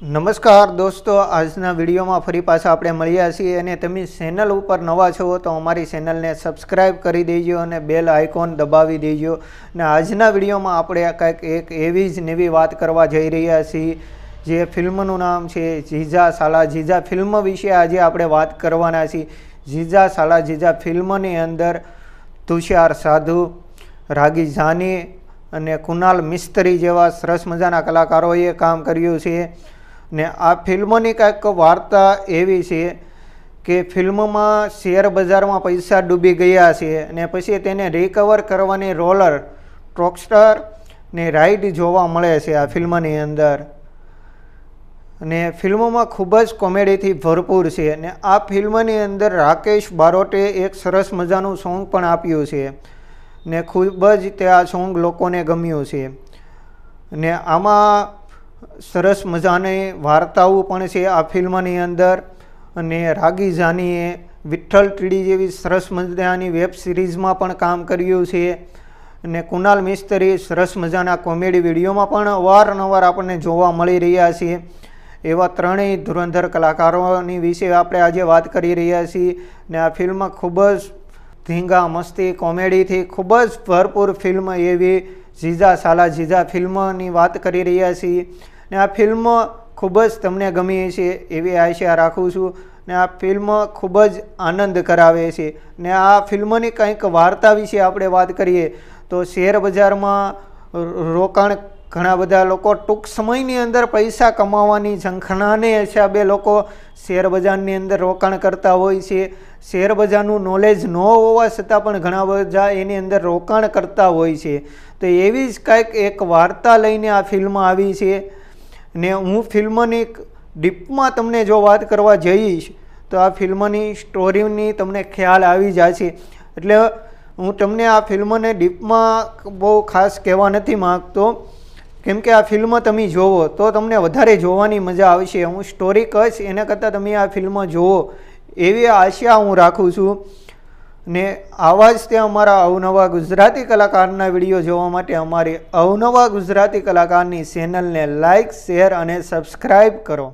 નમસ્કાર દોસ્તો, આજના વિડીયોમાં ફરી પાછા આપણે મળ્યા છીએ અને તમે ચેનલ ઉપર નવા છો તો અમારી ચેનલને સબસ્ક્રાઈબ કરી દેજો અને બેલ આઇકોન દબાવી દેજો. અને આજના વિડીયોમાં આપણે કંઈક એક એવી જ નવી વાત કરવા જઈ રહ્યા છીએ, જે ફિલ્મનું નામ છે જીજા સાલા. જીજા ફિલ્મ વિશે આજે આપણે વાત કરવાના છીએ. જીજા સાલા, જીજા ફિલ્મની અંદર તુષાર સાધુ, રાગી જાની અને કુનાલ મિસ્ત્રી જેવા સરસ મજાના કલાકારોએ કામ કર્યું છે. ને આ ફિલ્મની કાંઈક વાર્તા એવી છે કે ફિલ્મમાં શેર બજારમાં પૈસા ડૂબી ગયા છે ને પછી તેને રિકવર કરવાની રોલર ટ્રોકસ્ટર ને રાઈડ જોવા મળે છે આ ફિલ્મની અંદર. અને ફિલ્મમાં ખૂબ જ કોમેડીથી ભરપૂર છે અને આ ફિલ્મની અંદર રાકેશ બારોટે એક સરસ મજાનું સોંગ પણ આપ્યું છે ને ખૂબ જ તે આ સોંગ લોકોને ગમ્યું છે. ને આમાં સરસ મજાની વાર્તાઓ પણ છે આ ફિલ્મની અંદર. અને રાગી જાનીએ વિઠ્ઠલ ટીડી જેવી સરસ મજાની વેબ સિરીઝમાં પણ કામ કર્યું છે. અને કુનાલ મિસ્ત્રી સરસ મજાના કોમેડી વિડીયોમાં પણ અવારનવાર આપણને જોવા મળી રહ્યા છે. એવા ત્રણેય ધુરંધર કલાકારોની વિશે આપણે આજે વાત કરી રહ્યા છીએ. ને આ ફિલ્મ ખૂબ જ ધીંગા મસ્તી, કોમેડીથી ખૂબ જ ભરપૂર ફિલ્મ એવી જીજા સાલા જીજા ફિલ્મની વાત કરી રહ્યા છીએ. ને આ ફિલ્મ ખૂબ જ તમને ગમી છે એવી આશા રાખું છું. ને આ ફિલ્મ ખૂબ જ આનંદ કરાવે છે. ને આ ફિલ્મની કંઈક વાર્તા વિશે આપણે વાત કરીએ તો શેર બજારમાં રોકાણ ઘણા બધા લોકો ટૂંક સમયની અંદર પૈસા કમાવાની ઝંખનાને હિસાબે લોકો શેરબજારની અંદર રોકાણ કરતા હોય છે. શેરબજારનું નોલેજ ન હોવા છતાં પણ ઘણા બધા એની અંદર રોકાણ કરતા હોય છે. તો એવી જ કાંઈક એક વાર્તા લઈને આ ફિલ્મ આવી છે. ને હું ફિલ્મની ડીપમાં તમને જો વાત કરવા જઈશ, તો આ ફિલ્મની સ્ટોરીની તમને ખ્યાલ આવી જશે. એટલે હું તમને આ ફિલ્મને ડીપમાં બહુ ખાસ કહેવા નથી માગતો. કેમ કે આ ફિલ્મ તમે જોવો, તો તમને વધારે જોવાની મજા આવશે. હું સ્ટોરી કહીશ, એના કરતાં તમે આ ફિલ્મ જોવો એવી આશા હું રાખું છું. ને આવા જ તે અમારા અવનવા ગુજરાતી કલાકારના વીડિયો જોવા માટે અમારી અવનવા ગુજરાતી કલાકારની ચેનલને લાઇક શેર અને સબસ્ક્રાઈબ કરો.